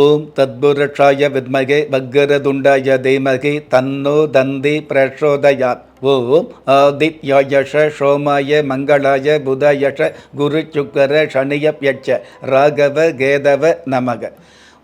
ஓம் தத்புருஷாய வித்மகே வக்கரதுண்டாய தீமகி தன்னோ தந்தி பிரச்சோதயாத் ஓம் ஆதித்யாயஷ சோமாய மங்களாய புதயஷ குரு சுக்கர சனியப்யட்ச ராகவ கேதவ நமக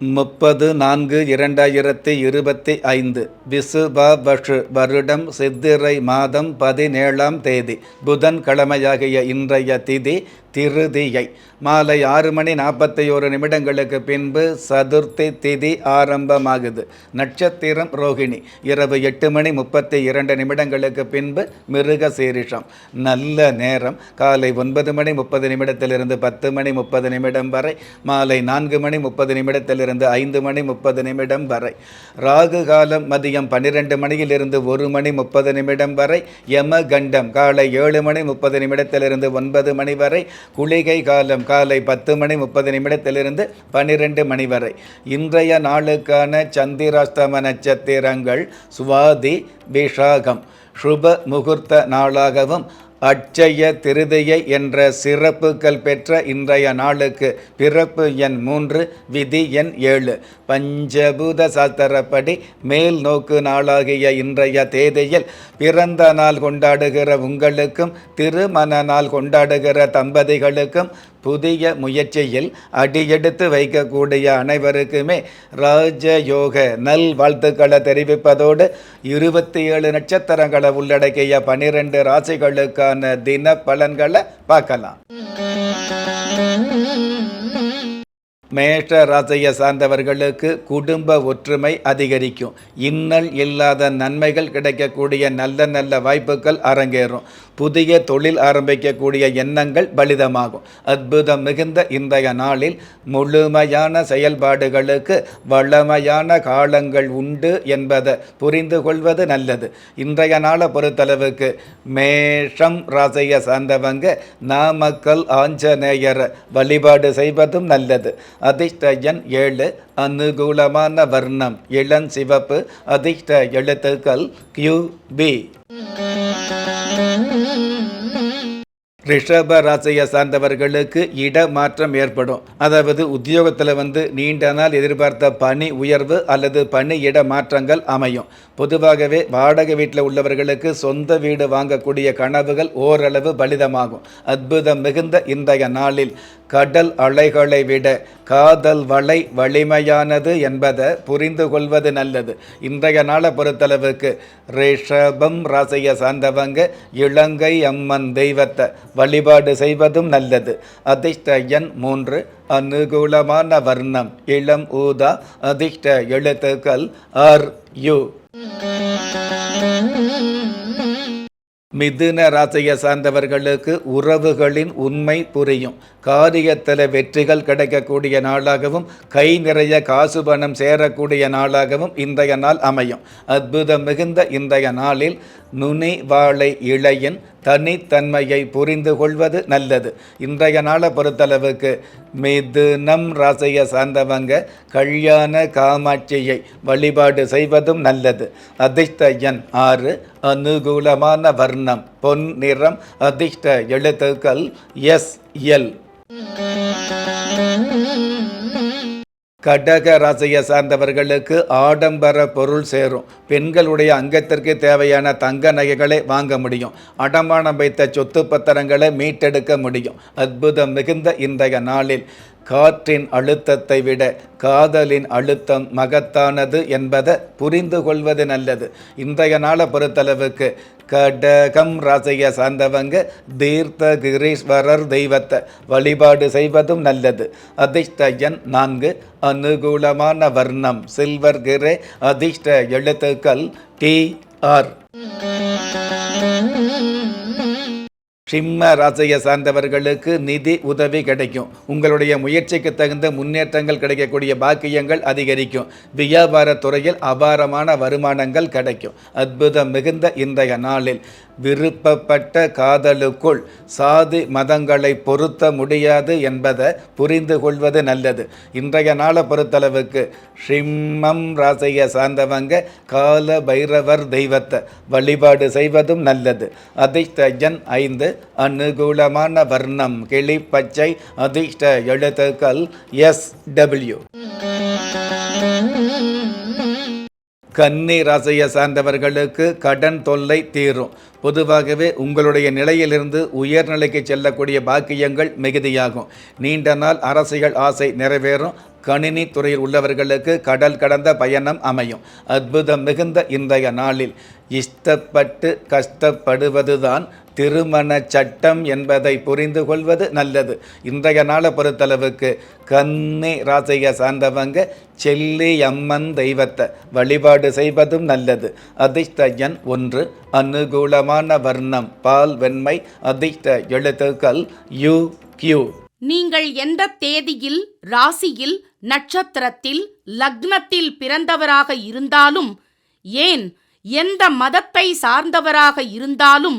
முப்பது நான்கு இரண்டாயிரத்தி இருபத்தி ஐந்து விசுபவஷு வருடம் சித்திரை மாதம் பதினேழாம் தேதி புதன் கிழமையாகிய இன்றைய திதி திருதியை. மாலை ஆறு மணி நாற்பத்தி ஒரு நிமிடங்களுக்கு பின்பு சதுர்த்தி திதி ஆரம்பமாகுது. நட்சத்திரம் ரோகிணி. இரவு எட்டு மணி முப்பத்தி இரண்டு நிமிடங்களுக்கு பின்பு மிருக சீரிஷம். நல்ல நேரம். காலை ஒன்பது மணி முப்பது நிமிடத்திலிருந்து பத்து மணி முப்பது நிமிடம் வரை. மாலை நான்கு மணி முப்பது நிமிடத்திலிருந்து ஐந்து மணி முப்பது நிமிடம் வரை. ராகு காலம் மதியம் பன்னிரெண்டு மணியிலிருந்து ஒரு மணி முப்பது நிமிடம் வரை. யம கண்டம் காலை ஏழு மணி முப்பது நிமிடத்திலிருந்து ஒன்பது மணி வரை. குளிகை காலம் காலை பத்து மணி முப்பது நிமிடத்திலிருந்து பன்னிரெண்டு மணி வரை. இன்றைய நாளுக்கான சந்திராஸ்தம நட்சத்திரங்கள் சுவாதி விஷாகம் சுப முகூர்த்த நாளாகவும் அட்சய திருதியை என்ற சிறப்புகள் பெற்ற இன்றைய நாளுக்கு பிறப்பு எண் மூன்று விதி எண் ஏழு. பஞ்சபூத சாஸ்திரப்படி மேல் நோக்கு நாளாகிய இன்றைய தேதியில் பிறந்த நாள் கொண்டாடுகிற உங்களுக்கும் திருமண நாள் கொண்டாடுகிற தம்பதிகளுக்கும் புதிய முயற்சியில் அடியெடுத்து வைக்கக்கூடிய அனைவருக்குமே ராஜயோக நல் வாழ்த்துக்களை தெரிவிப்பதோடு இருபத்தி ஏழு நட்சத்திரங்களை உள்ளடக்கிய பனிரெண்டு ராசிகளுக்கான தின பலன்களை பார்க்கலாம். மேஷ ராசியை சார்ந்தவர்களுக்கு குடும்ப ஒற்றுமை அதிகரிக்கும். இன்னல் இல்லாத நன்மைகள் கிடைக்கக்கூடிய நல்ல நல்ல வாய்ப்புகள் அரங்கேறும். புதிய தொழில் ஆரம்பிக்கக்கூடிய எண்ணங்கள் பலிதமாகும். அற்புதம் மிகுந்த இன்றைய நாளில் முழுமையான செயல்பாடுகளுக்கு வளமையான காலங்கள் உண்டு என்பதை புரிந்து கொள்வது நல்லது. இன்றைய நாளை பொறுத்தளவுக்கு மேஷம் ராசியை சார்ந்தவங்க நாமக்கல் ஆஞ்சநேயரை வழிபாடு செய்வதும் நல்லது. அதிர்ஷ்ட எண் ஏழு அனுகூலமான வர்ணம் இளஞ்சிவப்பு அதிர்ஷ்ட எழுத்துக்கள் கியூ பி Mm-hmm. ரிஷப ராசியை சார்ந்தவர்களுக்கு இடமாற்றம் ஏற்படும். அதாவது உத்தியோகத்தில் வந்து நீண்ட நாள் எதிர்பார்த்த பணி உயர்வு அல்லது பணி இட மாற்றங்கள் அமையும். பொதுவாகவே வாடகை வீட்டில் உள்ளவர்களுக்கு சொந்த வீடு வாங்கக்கூடிய கனவுகள் ஓரளவு பலிதமாகும். அற்புதம் மிகுந்த இன்றைய நாளில் கடல் அலைகளை விட காதல் வலை வலிமையானது என்பதை புரிந்து கொள்வது நல்லது. இன்றைய நாளை பொறுத்தளவுக்கு ரிஷபம் ராசியை சார்ந்தவங்க இலங்கை அம்மன் தெய்வத்தை வழிபாடு செய்வதும் நல்லது. அதிர்ஷ்ட எண் மூன்று அனுகூலமான வர்ணம். இளம் ஊதா அதிர்ஷ்ட எழுத்துக்கள் ஆர் யு. மிதுன ராசியை சார்ந்தவர்களுக்கு உறவுகளின் உண்மை புரியும். காரியத்தில் வெற்றிகள் கிடைக்கக்கூடிய நாளாகவும் கை நிறைய காசு பணம் சேரக்கூடிய நாளாகவும் இன்றைய நாள் அமையும். அற்புதம் மிகுந்த இன்றைய நாளில் நுனி வாழை இழையின் தனித்தன்மையை புரிந்து கொள்வது நல்லது. இன்றைய நாளை பொறுத்தளவுக்கு மிதுனம் ராசியை சார்ந்தவங்க கல்யாண காமாட்சியை வழிபாடு செய்வதும் நல்லது. அதிர்ஷ்ட எண் ஆறு அனுகூலமான வர்ணம் பொன் நிறம் அதிர்ஷ்ட எழுத்துக்கள் எஸ் எல். கடக ராசியை சார்ந்தவர்களுக்கு ஆடம்பர பொருள் சேரும். பெண்களுடைய அங்கத்திற்கு தேவையான தங்க நகைகளை வாங்க முடியும். அடமானம் வைத்த சொத்து பத்திரங்களை மீட்டெடுக்க முடியும். அற்புதம் மிகுந்த இன்றைய நாளில். காற்றின் அழுத்தத்தை விட காதலின் அழுத்தம் மகத்தானது என்பதை புரிந்து கொள்வது நல்லது. இன்றைய நாளை பொறுத்தளவுக்கு கடகம் ராசியை சார்ந்தவங்க தீர்த்த கிரீஸ்வரர் தெய்வத்தை வழிபாடு செய்வதும் நல்லது. அதிர்ஷ்டயன் நான்கு அனுகூலமான வர்ணம். சில்வர் கிரே அதிர்ஷ்ட எழுத்துக்கள் டி ஆர். சிம்ம ராசியை சார்ந்தவர்களுக்கு நிதி உதவி கிடைக்கும். உங்களுடைய முயற்சிக்கு தகுந்த முன்னேற்றங்கள் கிடைக்கக்கூடிய பாக்கியங்கள் அதிகரிக்கும். வியாபார துறையில் அபாரமான வருமானங்கள் கிடைக்கும். அற்புதம் மிகுந்த இன்றைய நாளில். விருப்பப்பட்ட காதலுக்குள் சாதி மதங்களை பொருத்த முடியாது என்பதை புரிந்து கொள்வது நல்லது. இன்றைய நாளை பொறுத்தளவுக்கு ஷிம்மம் ராசியை சார்ந்தவங்க கால பைரவர் தெய்வத்தை வழிபாடு செய்வதும் நல்லது. அதிர்ஷ்டஜன் ஐந்து அனுகூலமான வர்ணம் கிளி பச்சை அதிர்ஷ்ட எழுத்துக்கள் எஸ் டபிள்யூ கன்னி ராசியை சார்ந்தவர்களுக்கு கடன் தொல்லை தீரும். பொதுவாகவே உங்களுடைய நிலையிலிருந்து உயர்நிலைக்கு செல்லக்கூடிய பாக்கியங்கள் மிகுதியாகும். நீண்ட நாள் அரசியல் ஆசை நிறைவேறும். கணினி துறையில் உள்ளவர்களுக்கு கடல் கடந்த பயணம் அமையும். அற்புதம் மிகுந்த இன்றைய நாளில். இஷ்டப்பட்டு கஷ்டப்படுவதுதான் திருமண சட்டம் என்பதை புரிந்து கொள்வது நல்லது. இன்றைய நாளை பொறுத்தளவுக்கு கன்னி ராசியை சார்ந்தவங்க செல்லி அம்மன் தெய்வத்தை வழிபாடு செய்வதும் நல்லது. அதிர்ஷ்டஜன் ஒன்று. அனுகூலமான வர்ணம் பால் வெண்மை அதிர்ஷ்ட எழுத்துக்கள் யு கியூ நீங்கள் எந்த தேதியில் ராசியில் நட்சத்திரத்தில் லக்னத்தில் பிறந்தவராக இருந்தாலும் ஏன் எந்த மதத்தை சார்ந்தவராக இருந்தாலும்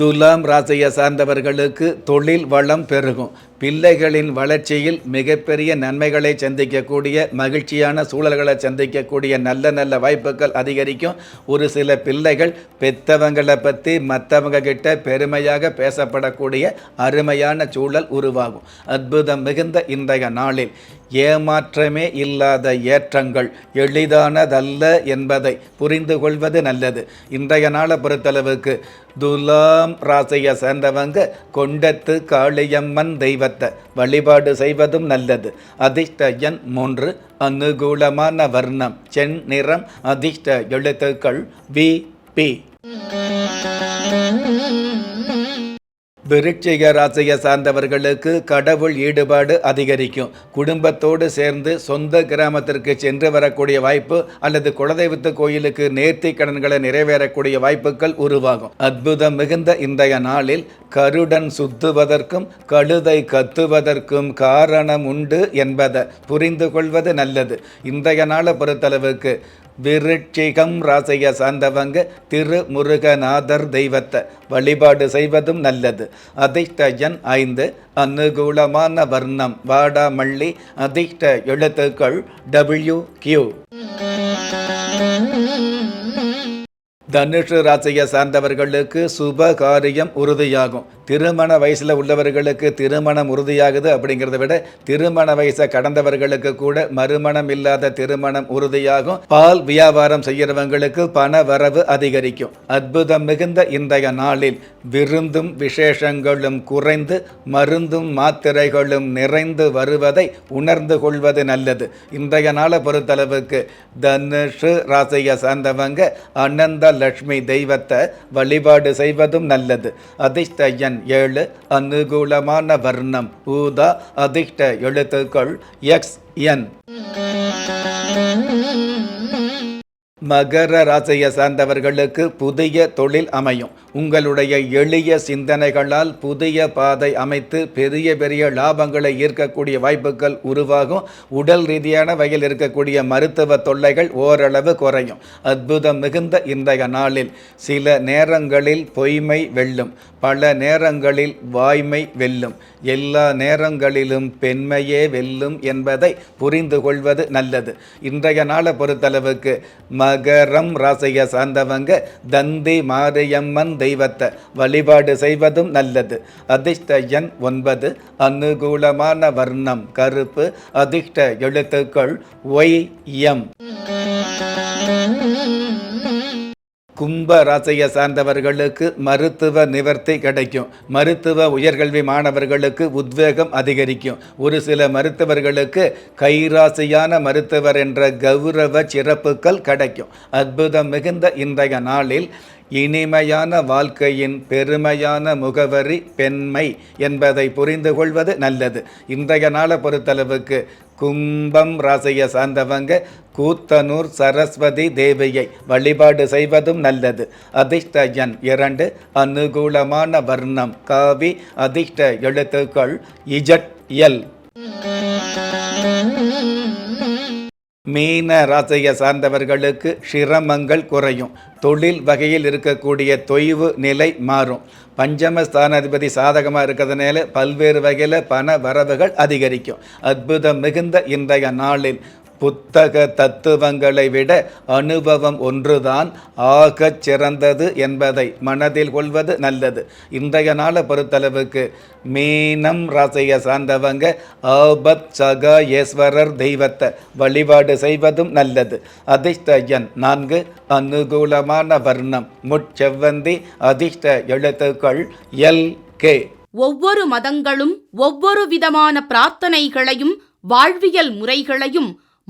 துலாம் ராசியை சார்ந்தவர்களுக்கு தொழில் வளம் பெருகும். பிள்ளைகளின் வளர்ச்சியில் மிகப்பெரிய நன்மைகளை சந்திக்கக்கூடிய மகிழ்ச்சியான சூழல்களை சந்திக்கக்கூடிய நல்ல நல்ல வாய்ப்புகள் அதிகரிக்கும். ஒரு சில பிள்ளைகள் பெத்தவங்களை பற்றி மற்றவங்க கிட்ட பெருமையாக பேசப்படக்கூடிய அருமையான சூழல் உருவாகும். அற்புதம் மிகுந்த இன்றைய நாளில். ஏமாற்றமே இல்லாத ஏற்றங்கள் எளிதானதல்ல என்பதை புரிந்து கொள்வது நல்லது. இன்றைய நாளை பொறுத்தளவுக்கு துலாம் ராசியை சேர்ந்தவங்க கொண்டத்து காளியம்மன் தெய்வத்தை வழிபாடு செய்வதும் நல்லது. அதிர்ஷ்ட எண் மூன்று அனுகூலமான வர்ணம். சென் நிறம் அதிர்ஷ்ட எழுத்துக்கள் வி பி. விருட்சிக ராசியை சார்ந்தவர்களுக்கு கடவுள் ஈடுபாடு அதிகரிக்கும். குடும்பத்தோடு சேர்ந்து சொந்த கிராமத்திற்கு சென்று வரக்கூடிய வாய்ப்பு அல்லது குலதெய்வத்து கோயிலுக்கு நேர்த்தி கடன்களை நிறைவேறக்கூடிய வாய்ப்புகள் உருவாகும். அற்புதம் மிகுந்த இன்றைய நாளில் கருடன் சுத்துவதற்கும் கழுதை கத்துவதற்கும் காரணம் உண்டு என்பதை புரிந்து கொள்வது நல்லது. இன்றைய நாளை பொறுத்தளவுக்கு விருட்சிகம் ராசைய சார்ந்தவங்க திருமுருகநாதர் தெய்வத்தை வழிபாடு செய்வதும் நல்லது. அதிர்ஷ்டயன் ஐந்து அனுகூலமான வர்ணம் வாடாமல்லி அதிர்ஷ்ட எழுத்துக்கள் டபிள்யூ கியூ தனுஷு ராசியை சார்ந்தவர்களுக்கு சுப காரியம் உறுதியாகும். திருமண வயசில் உள்ளவர்களுக்கு திருமணம் உறுதியாகுது அப்படிங்கிறத விட திருமண வயசை கடந்தவர்களுக்கு கூட மறுமணம் இல்லாத திருமணம் உறுதியாகும். பால் வியாபாரம் செய்கிறவங்களுக்கு பண வரவு அதிகரிக்கும். அற்புதம் மிகுந்த இன்றைய நாளில் விருந்தும் விசேஷங்களும் குறைந்து மருந்தும் மாத்திரைகளும் நிறைந்து வருவதை உணர்ந்து கொள்வது நல்லது. இன்றைய நாளை பொறுத்தளவுக்கு தனுஷு ராசியை சார்ந்தவங்க அனந்த லட்சுமி தெய்வத்தை வழிபாடு செய்வதும் நல்லது. அதிர்ஷ்ட எண் ஏழு அனுகூலமான வர்ணம் ஊதா அதிர்ஷ்ட எழுத்துக்கள் எக்ஸ் என். மகர ராசியை சார்ந்தவர்களுக்கு புதிய தொழில் அமையும். உங்களுடைய எளிய சிந்தனைகளால் புதிய பாதை அமைத்து பெரிய பெரிய லாபங்களை ஈர்க்கக்கூடிய வாய்ப்புகள் உருவாகும். உடல் ரீதியான வகையில் இருக்கக்கூடிய மருத்துவ தொல்லைகள் ஓரளவு குறையும். அற்புதம் மிகுந்த இன்றைய நாளில் சில நேரங்களில் பொய்மை வெல்லும். பல நேரங்களில் வாய்மை வெல்லும். எல்லா நேரங்களிலும் பெண்மையே வெல்லும் என்பதை புரிந்து கொள்வது நல்லது. இன்றைய நாளை பொறுத்தளவுக்கு ம மகரம் ராசியை சார்ந்தவங்க தந்தி மாரியம்மன் தெய்வத்தை வழிபாடு செய்வதும் நல்லது. அதிர்ஷ்ட எண் ஒன்பது அனுகூலமான வர்ணம் கருப்பு அதிர்ஷ்ட எழுத்துக்கள் ஒய் எம். கும்ப ராசியை சார்ந்தவர்களுக்கு மருத்துவ நிவர்த்தி கிடைக்கும். மருத்துவ உயர்கல்வி மாணவர்களுக்கு உத்வேகம் அதிகரிக்கும். ஒரு சில மருத்துவர்களுக்கு கைராசியான மருத்துவர் என்ற கௌரவ சிறப்புகள் கிடைக்கும். அற்புதம் மிகுந்த இன்றைய நாளில் இனிமையான வாழ்க்கையின் பெருமையான முகவரி பெண்மை என்பதை புரிந்து கொள்வது நல்லது. இன்றைய நாளை பொறுத்தளவுக்கு கும்பம் ராசியை சார்ந்தவங்க கூத்தனூர் சரஸ்வதி தேவியை வழிபாடு செய்வதும் நல்லது. அதிர்ஷ்ட எண் இரண்டு அனுகூலமான வர்ணம். காவி அதிர்ஷ்ட எழுத்துக்கள் இஜட் எல். மீன ராசியை சார்ந்தவர்களுக்கு சிரமங்கள் குறையும். தொழில் வகையில் இருக்கக்கூடிய தொய்வு நிலை மாறும். பஞ்சம ஸ்தானாதிபதி சாதகமாக இருக்கிறதுனால பல்வேறு வகையில் பண வரவுகள் அதிகரிக்கும். அற்புதம் மிகுந்த இன்றைய நாளில் புத்தக தத்துவங்களை விட அனுபவம் ஒன்றுதான் ஆகச் சிறந்தது என்பதை மனதில் கொள்வது நல்லது. இன்றைய நாளை பொறுத்தளவுக்கு மீனம் ராசியை சார்ந்தவங்க ஆபத் சகா ஈஸ்வரர் தெய்வத்தை வழிபாடு செய்வதும் நல்லது. அதிர்ஷ்ட எண் நான்கு அனுகூலமான வர்ணம். முட்செவ்வந்தி அதிர்ஷ்ட எழுத்துக்கள் எல் கே. ஒவ்வொரு மதங்களும் ஒவ்வொரு விதமான பிரார்த்தனைகளையும் வாழ்வியல் முறைகளையும்